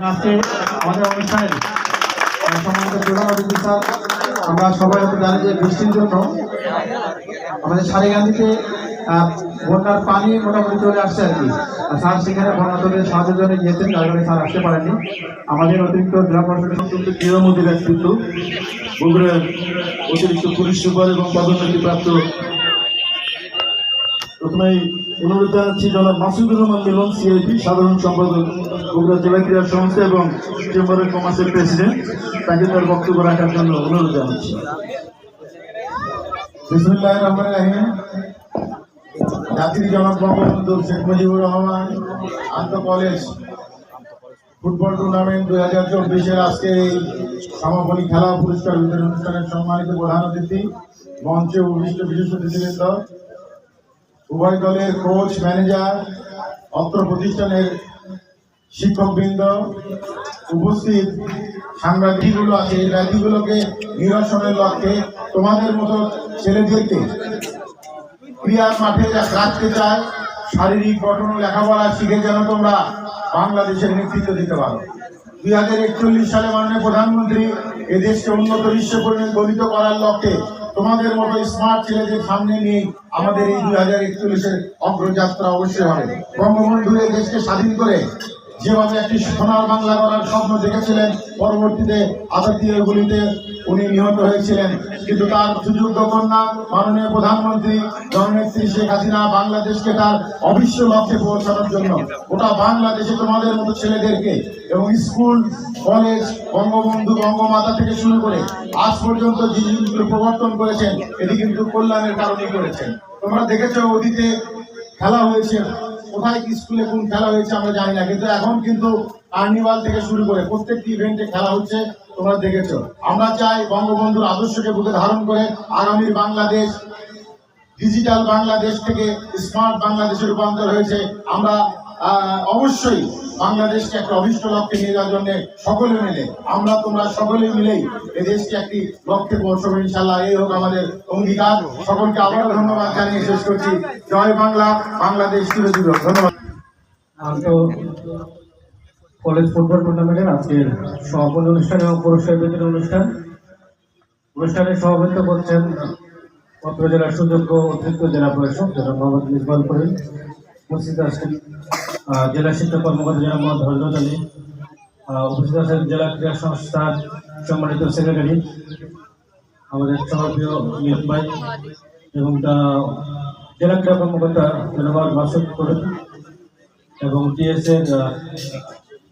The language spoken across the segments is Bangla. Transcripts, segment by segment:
আজকে আমাদের অনুষ্ঠানে। আহ, সম্মানিত প্রধান আমরা সবাই জানি যে বৃষ্টির জন্য আমাদের সারিগান্ধীতে বন্যার পানি মোটামুটি চলে আসছে আর কি। স্যার সেখানে বন্যাতদের সাহায্যের জন্য গিয়েছেন যার কারণে স্যার আসতে পারেননি। আমাদের অতিরিক্ত জেলা প্রশাসনের অত্যন্ত ক্রীড়ামোদী ব্যক্তিত্ব বগুড়ার অতিরিক্ত পুলিশ সুপার এবং পদোন্নতিপ্রাপ্ত প্রথমেই অনুরোধ জানাচ্ছি জনাব মাসুদুর রহমান মিলন সিআইপি সাধারণ সম্পাদক, বগুড়া জেলা ক্রীড়া সংস্থা এবং চেম্বার অফ কমার্সের প্রেসিডেন্ট। তাকে তার বক্তব্য রাখার জন্য অনুরোধ জানাচ্ছি। জাতির জনক বঙ্গবন্ধু শেখ মুজিবুর রহমান, আন্ত কলেজ ফুটবল টুর্নামেন্ট দুই হাজার চব্বিশের আজকে এই সমাপনী খেলা পুরস্কার বিতরণ অনুষ্ঠানের সম্মানিত প্রধান অতিথি, মঞ্চে উপবিষ্ট বিশেষ অতিথিবৃন্দ উভয় দলের কোচ ম্যানেজার অত্র প্রতিষ্ঠানের শিক্ষকবৃন্দ উপস্থিত। সাংবাদিকগুলো আছে, এই ব্যাধিগুলোকে নিরসনের লক্ষ্যে তোমাদের মতো ছেলেদেরকে ক্রিয়ার মাঠে যা রাখতে চায়, শারীরিক গঠন লেখাপড়া শিখে যেন তোমরা বাংলাদেশের নেতৃত্ব দিতে পারো। দুই হাজার একচল্লিশ সালে মাননীয় প্রধানমন্ত্রী এদেশকে উন্নত বিশ্ব গঠিত করার লক্ষ্যে তোমাদের মতো স্মার্ট ছেলেদের সামনে নিয়ে আমাদের এই দুই হাজার একচল্লিশের অগ্রযাত্রা অবশ্যই হবে। বঙ্গবন্ধু দেশকে স্বাধীন করে যেভাবে একটি সোনার বাংলা করার স্বপ্ন দেখেছিলেন। পরবর্তীতে আজাতীয় গুলিতে উনি নিহত হয়েছিলেন। কিন্তু তার সুযোগ্য কন্যা, মাননীয় প্রধানমন্ত্রী জননেত্রী শেখ হাসিনা বাংলাদেশকে তার অবিশ্ব লক্ষ্যে পৌঁছানোর জন্য। ওটা বাংলাদেশে তোমাদের মতো ছেলেদেরকে এবং স্কুল, কলেজ, বঙ্গবন্ধু, বঙ্গমাতা থেকে শুরু করে আজ পর্যন্ত যে জিনিসগুলো প্রবর্তন করেছেন, এটি কিন্তু কল্যাণের কারণেই করেছেন। তোমরা দেখেছ অতীতে খেলা হয়েছে কোথায় কি স্কুলে কোন খেলা হয়েছে আমরা জানি না, কিন্তু এখন কিন্তু কার্নিভাল থেকে শুরু করে প্রত্যেকটি ইভেন্টে খেলা হচ্ছে, তোমরা দেখেছ। আমরা চাই বঙ্গবন্ধুর আদর্শকে বুকে ধারণ করে আগামীর বাংলাদেশ, ডিজিটাল বাংলাদেশ থেকে স্মার্ট বাংলাদেশে রূপান্তর হয়েছে। আমরা অবশ্যই বাংলাদেশকে একটা অভিষ্ট লক্ষ্যে নিয়ে যাওয়ার জন্য সকলে মিলে, আমরা তোমরা সকলে মিলেই এই দেশকে একটি লক্ষ্যে পৌঁছবে ইনশাল্লাহ এই হোক আমাদের অঙ্গীকার। সকলকে আবারও ধন্যবাদ জানিয়ে শেষ করছি। জয় বাংলা, বাংলাদেশ চিরজীবন ধন্যবাদ। কলেজ ফুটবল টুর্নামেন্টের আজকের সমাপনী অনুষ্ঠান এবং পুরস্কার বিতরণ অনুষ্ঠান। অনুষ্ঠানে সভাপতিত্ব করছেন অত্র জেলার সুযোগ্য অতিরিক্ত জেলা প্রশাসক জেলা মোহাম্মদ মিসবাল করিম। উপস্থিত আছেন জেলা শিক্ষা কর্মকর্তা জেলা মোহাম্মদ হজরত আলী উপস্থিত আছেন জেলা ক্রীড়া সংস্থার সম্মানিত সেক্রেটারি, আমাদের সভাপ্রিয় মিয়ন ভাই এবং জেলা ক্রীড়া কর্মকর্তা জেলাবাদ বাসক করেন এবং টিএসএর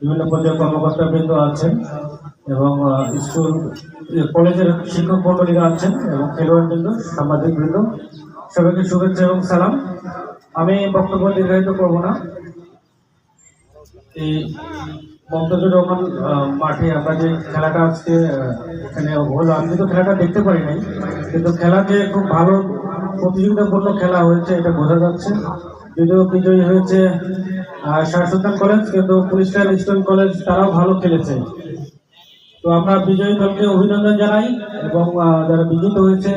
বিভিন্ন পর্যায়ের কর্মকর্তাবৃন্দ আছেন এবং স্কুল কলেজের শিক্ষক মন্ডলীরা আছেন এবং খেলোয়াড়বৃন্দ, সাংবাদিকবৃন্দ, সবাইকে শুভেচ্ছা এবং সালাম। আমি বক্তব্য দীর্ঘায়িত করব না। এই মমতাজুর রহমান মাঠে আমরা যে খেলাটা আজকে এখানে হলো আমি তো খেলাটা দেখতে পারি নাই কিন্তু খেলা যে খুব ভালো প্রতিযোগিতাপূর্ণ খেলা হয়েছে এটা বোঝা যাচ্ছে। যদিও বিজয়ী হয়েছে আহ, শাহ কলেজ কিন্তু পুলিশ লাইন কলেজ তারাও ভালো খেলেছে। তো আমরা বিজয়ী দলকে অভিনন্দন জানাই এবং যারা বিজিত হয়েছে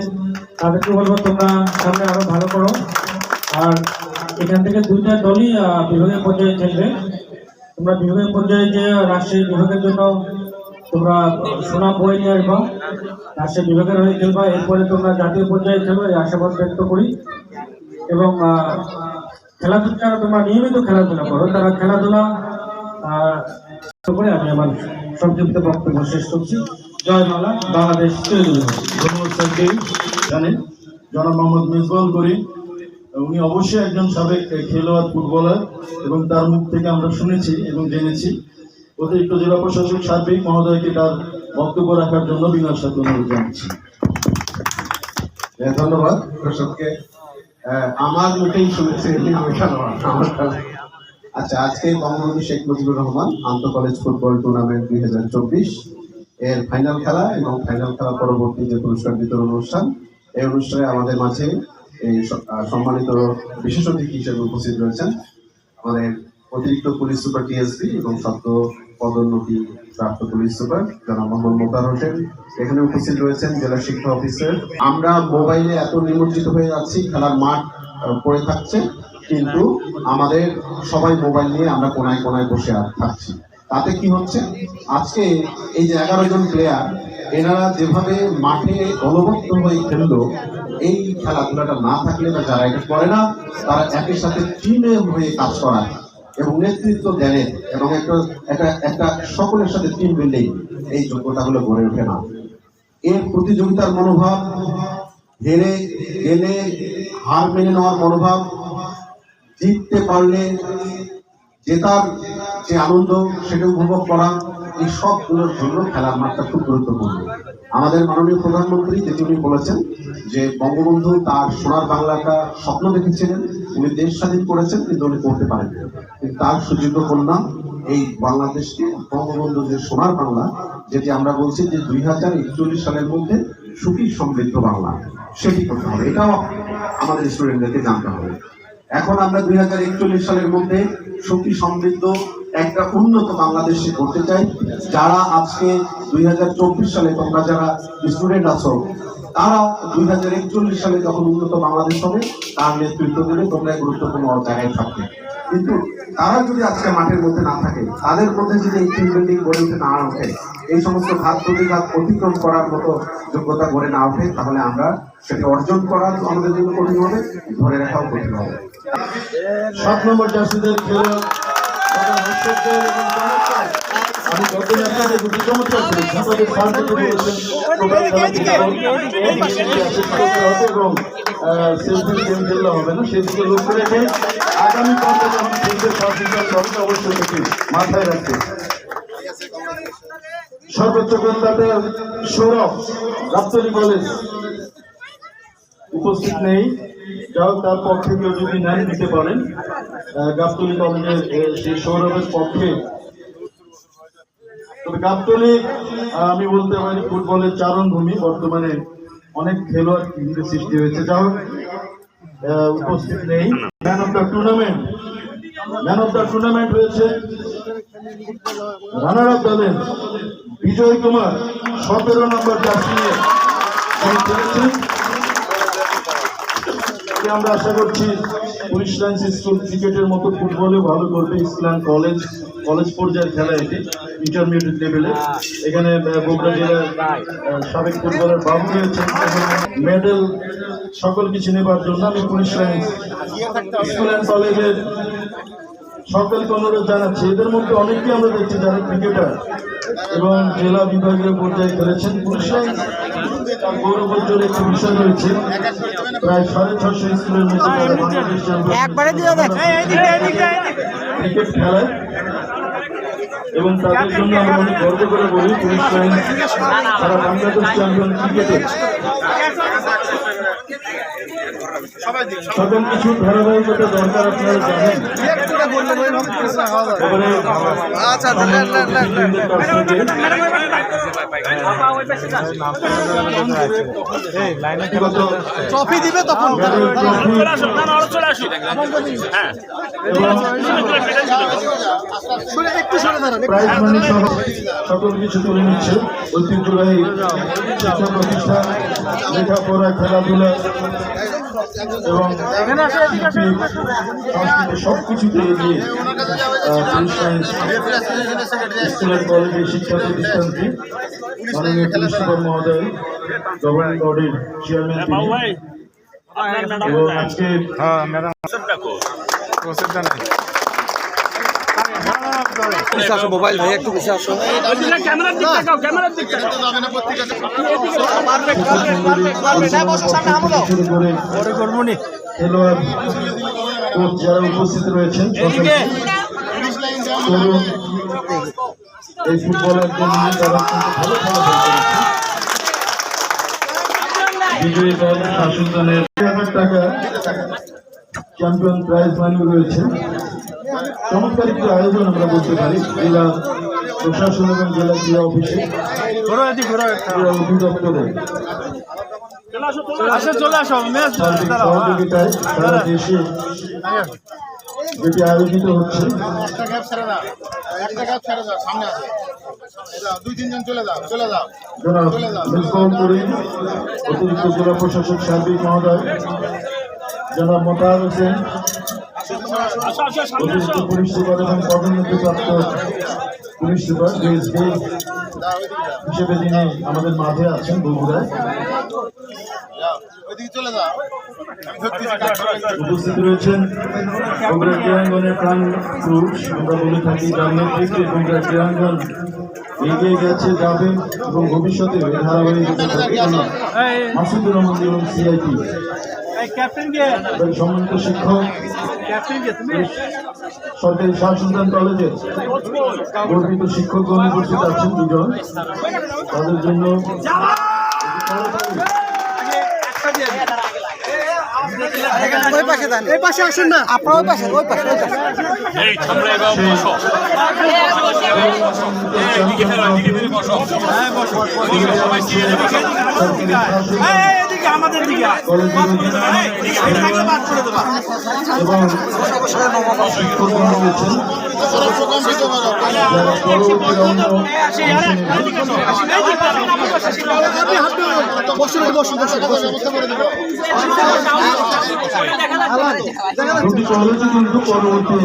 তাদেরকে বলব তোমরা সামনে আরও ভালো করো। আর এখান থেকে দুইটা দলই বিভাগীয় পর্যায়ে খেলবে। তোমরা বিভাগীয় পর্যায়ে যে রাজশাহী বিভাগের জন্য তোমরা সোনা বই নিয়ে আসবা রাজশাহী বিভাগের হয়ে খেলবা, এরপরে তোমরা জাতীয় পর্যায়ে খেলবে, এই আশাবাদ ব্যক্ত করি। এবং খেলাধুলা তোমরা নিয়মিত খেলাধুলা করো, তারা খেলাধুলা করে আমি আমার সংক্ষিপ্ত বক্তব্য শেষ করছি। জয় বাংলা, বাংলাদেশ। ধন্যবাদ স্যারকে জানেন? জনাব মোহাম্মদ উনি অবশ্যই একজন সাবেক খেলোয়াড় ফুটবলার এবং তার মুখ থেকে আমরা শুনেছি এবং জেনেছি। অতিরিক্ত জেলা প্রশাসক সার্বিক মহোদয়কে তার বক্তব্য রাখার জন্য বিনার সাথে অনুরোধ জানাচ্ছি। হ্যাঁ, ধন্যবাদ প্রসাদকে আমার মুখেই শুনেছি। আচ্ছা আজকে বঙ্গবন্ধু শেখ মুজিবুর রহমান আন্ত কলেজ ফুটবল টুর্নামেন্ট দুই হাজার চব্বিশ এর ফাইনাল খেলা এবং ফাইনাল খেলা পরবর্তী যে পুরস্কার বিতরণ অনুষ্ঠান এই অনুষ্ঠানে আমাদের মাঝে এই সম্মানিত বিশেষ অতিথি হিসেবে উপস্থিত রয়েছেন আমাদের অতিরিক্ত পুলিশ সুপার টিএসপি এবং সদ্য পদোন্নতি প্রাপ্ত পুলিশ সুপার জনাব মোহাম্মদ মোতার হোসেন। এখানে উপস্থিত রয়েছেন জেলা শিক্ষা অফিসার। আমরা মোবাইলে এত নিমজ্জিত হয়ে যাচ্ছি, খেলার মাঠ পড়ে থাকছে, কিন্তু আমাদের সবাই মোবাইল নিয়ে আমরা কোনায় কোনায় বসে থাকছি। তাতে কি হচ্ছে? আজকে এই যে এগারো জন প্লেয়ার এনারা যেভাবে মাঠে দলবদ্ধ হয়ে খেললো এই খেলাধুলাটা না থাকলে বা যারা এটা করে না, তারা একের সাথে টিমে হয়ে কাজ করা এবং নেতৃত্ব দেনের এবং একটা একটা একটা সকলের সাথে টিম বিল্ডিং এই যোগ্যতাগুলো গড়ে ওঠে না। এর প্রতিযোগিতার মনোভাব, হেরে গেলে হার মেনে নেওয়ার মনোভাব, জিততে পারলে জেতার যে আনন্দ সেটা উপভোগ করা এই সবগুলোর জন্য খেলার মাঠটা খুব গুরুত্বপূর্ণ। আমাদের মাননীয় প্রধানমন্ত্রী যেটি উনি বলেছেন যে বঙ্গবন্ধু তার সোনার বাংলাটা স্বপ্ন দেখেছিলেন, উনি দেশ স্বাধীন করেছেন, কিন্তু উনি করতে পারেন কিন্তু তার সুযোগ্য কন্যা এই বাংলাদেশকে বঙ্গবন্ধু যে সোনার বাংলা, যেটি আমরা বলছি যে দুই হাজার একচল্লিশ সালের মধ্যে সুখী সমৃদ্ধ বাংলা, সেটি করতে হবে। এটাও আমাদের স্টুডেন্টদেরকে জানতে হবে। এখন আমরা দুই হাজার একচল্লিশ সালের মধ্যে সুখী সমৃদ্ধ একটা উন্নত বাংলাদেশে করতে চাই, যারা আজকে দুই হাজার চব্বিশ সালে তোমরা যারা স্টুডেন্ট আছো তারা দুই হাজার একচল্লিশ সালে যখন উন্নত বাংলাদেশ হবে, তার নেতৃত্ব দেবে তোমরা গুরুত্বপূর্ণ জায়গায় থাকবে। কিন্তু তারা যদি আজকে মাঠের মধ্যে না থাকে, তাদের মধ্যে যদি এই টিম বিল্ডিং গড়ে উঠে না ওঠে, এই সমস্ত ঘাত প্রতিঘাত অতিক্রম করার মতো যোগ্যতা গড়ে না ওঠে, তাহলে আমরা সেটা অর্জন করা আমাদের জন্য কঠিন হবে, ধরে রাখাও কঠিন হবে। সাত নম্বর জার্সিদের খেলা এবং হবে না আগামী অবশ্যই মাথায় সর্বোচ্চ কলকাতা সৌরভ গাবতলী কলেজ উপস্থিত নেই। যাও তার পক্ষে কেউ যদি নেন দিতে পারেন গাবতলী কলেজের সেই সৌরভের পক্ষে। তবে গাবতলী আমি বলতে পারি ফুটবলের চারণভূমি বর্তমানে অনেক খেলোয়াড় সৃষ্টি হয়েছে। যাও আহ, উপস্থিত নেই। Man of the tournament man of the tournament হয়েছে রানার আপ দলের বিজয় কুমার সতেরো নম্বর জার্সি নিয়ে। খেলেছেন আমরা আশা করছি পুলিশ লাইন্স স্কুল ক্রিকেটের মতো ফুটবলে ভালো করবে ইসলাম কলেজ কলেজ পর্যায়ের খেলা এটি ইন্টারমিডিয়েট লেভেলে এখানে বগুড়া জেলার সাবেক ফুটবলার বাবু রয়েছেন। মেডেল সকল কিছু নেবার জন্য আমি পুলিশ লাইন্স স্কুল অ্যান্ড কলেজের সকলকে অনুরোধ জানাচ্ছি। এদের মধ্যে অনেকেই আমরা দেখছি যারা ক্রিকেটার এবং জেলা বিভাগীয় পর্যায়ে খেলেছেন। পুলিশ লাইন্স একবারে দিয়ে দেখ ক্রিকেট খেলায় এবং তাদের জন্য আমরা অনেক গর্ব করে বলি পুলিশ বাংলাদেশ চ্যাম্পিয়ন ক্রিকেটে সকল কিছু ধারাবাহিকতা দরকার আপনারা জানেন এবারে আচ্ছা ট্রফি দিবে তখন। মেডেল ট্রফি এবং একটু সরে দাঁড়ান প্রাইজ মানি সহ সকল কিছু তুলে নিচ্ছে। ঐতিহ্যবাহী শিক্ষা প্রতিষ্ঠান লেখাপড়া খেলাধুলা এবং সংস্কৃতি সব এগিয়ে স্কুলের কলেজের শিক্ষা প্রতিষ্ঠানটি মাননীয় পুলিশ সুপার মহোদয় গভর্নিং বডির চেয়ারম্যান তিনি এবং আজকে মোবাইল ভাই একটু পিছিয়ে আসো। খেলোয়াড় যারা উপস্থিত রয়েছেন তরুণ এই ফুটবলারদের নিয়ে তারা কিন্তু ভালো ফলাফল করেছে। বিজয়ী দল শাসনদানের হাজার টাকা চ্যাম্পিয়ন প্রাইজ মানি রয়েছে। চমৎকার একটি আয়োজন আমরা বলতে পারি। জেলা প্রশাসন এবং জেলা ক্রীড়া অফিসে। ক্রীড়া অধিদপ্তরে। সার্বিক সহযোগিতায় সারা দেশে যেটি আয়োজিত হচ্ছে। অতিরিক্ত জেলা প্রশাসক সার্বিক মহোদয় যারা মোতাহার হোসেন অতিরিক্ত পুলিশ সুপার এবং পদোন্নতিপ্রাপ্ত পুলিশ সুপার হিসেবে যিনি আমাদের মাঝে আছেন বগুড়ায়। উপস্থিত রয়েছেন বগুড়া ক্রীড়াঙ্গনের প্রাণ পুরুষ। আমরা বলে থাকি যার নেতৃত্বে বগুড়া ক্রীড়াঙ্গন এগিয়ে গেছে যাবে এবং ভবিষ্যতে মাসুদুর রহমান এবং সম্মানিত শিক্ষক সরকারি শাসনদান কলেজের গর্বিত শিক্ষকগণ উপস্থিত আছেন দুজন। তাদের জন্য ওই পাশে দেন এই পাশে আসুন না আপনার ওই পাশে ওই পাশে ওই পাশে এই তোমরা এবার বসো এদিকে ফেলো এদিকে ফেলে বসো এদিকে সবাই চেয়ে যাবে আমাদের দিকে দুটি কলেজে কিন্তু পরবর্তী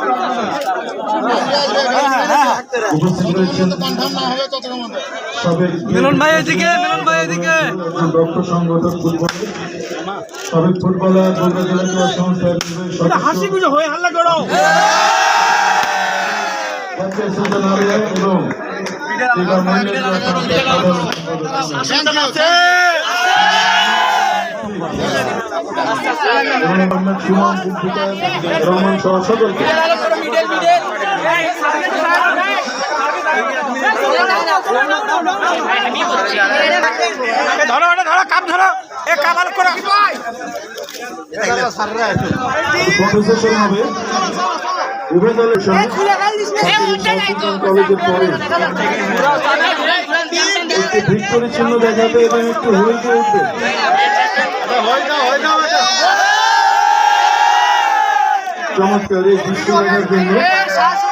শুভকামনা মিলন হাসি গুজো হয়ে হাল্লা করো। মন্ডল ক্রীড়া উভয় দলের সঙ্গে কলেজের পরে একটু ভিক্টোরি চিহ্ন দেখাবে এবং একটু হইতে উঠবে চমৎকার এই দৃশ্য দেখার জন্য।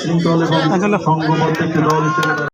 শৃঙ্খল এবং সংঘবদ্ধ একটি দল হিসেবে